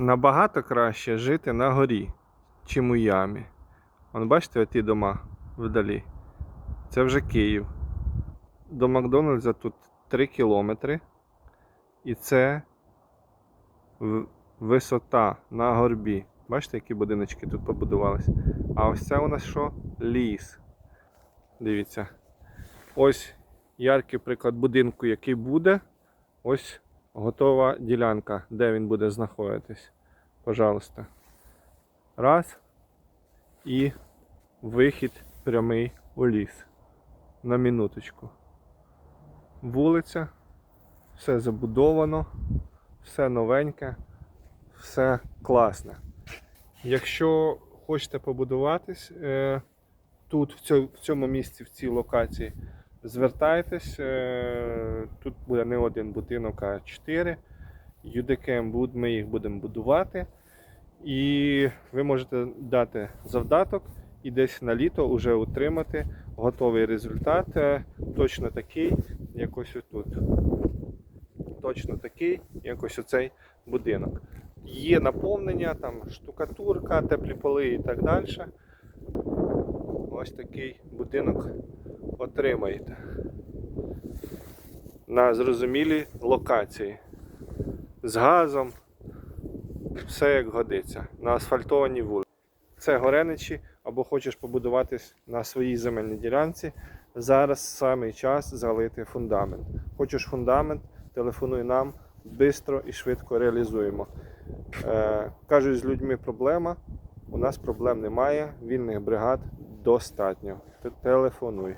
Набагато краще жити на горі, чим у ямі. Вон бачите ті дома вдалі. Це вже Київ. До Макдональдса тут 3 кілометри. І це висота на горбі. Бачите, які будиночки тут побудувались? А ось це у нас що? Ліс. Дивіться. Ось яркий приклад будинку, який буде. Ось готова ділянка, де він буде знаходитись. Пожалуйста. Раз. І вихід прямий у ліс. На минуточку. Вулиця. Все забудовано, все новеньке, все класне. Якщо хочете побудуватись е, тут, в цьому, місці, в цій локації, звертайтесь. Е, тут буде не один будинок, а чотири. UDKM ми їх будемо будувати. І ви можете дати завдаток і десь на літо вже отримати готовий результат, е, точно такий, як ось тут. Точно такий, як ось оцей будинок. Є наповнення, там штукатурка, теплі поли і так далі. Ось такий будинок отримаєте на зрозумілій локації. З газом, все як годиться, на асфальтованій вулиці. Це Гореничі, або хочеш побудуватись на своїй земельній ділянці. Зараз саме час залити фундамент. Хочеш фундамент, телефонуй нам, швидко і швидко реалізуємо. Е, кажуть, з людьми проблема. У нас проблем немає, вільних бригад достатньо. Телефонуй.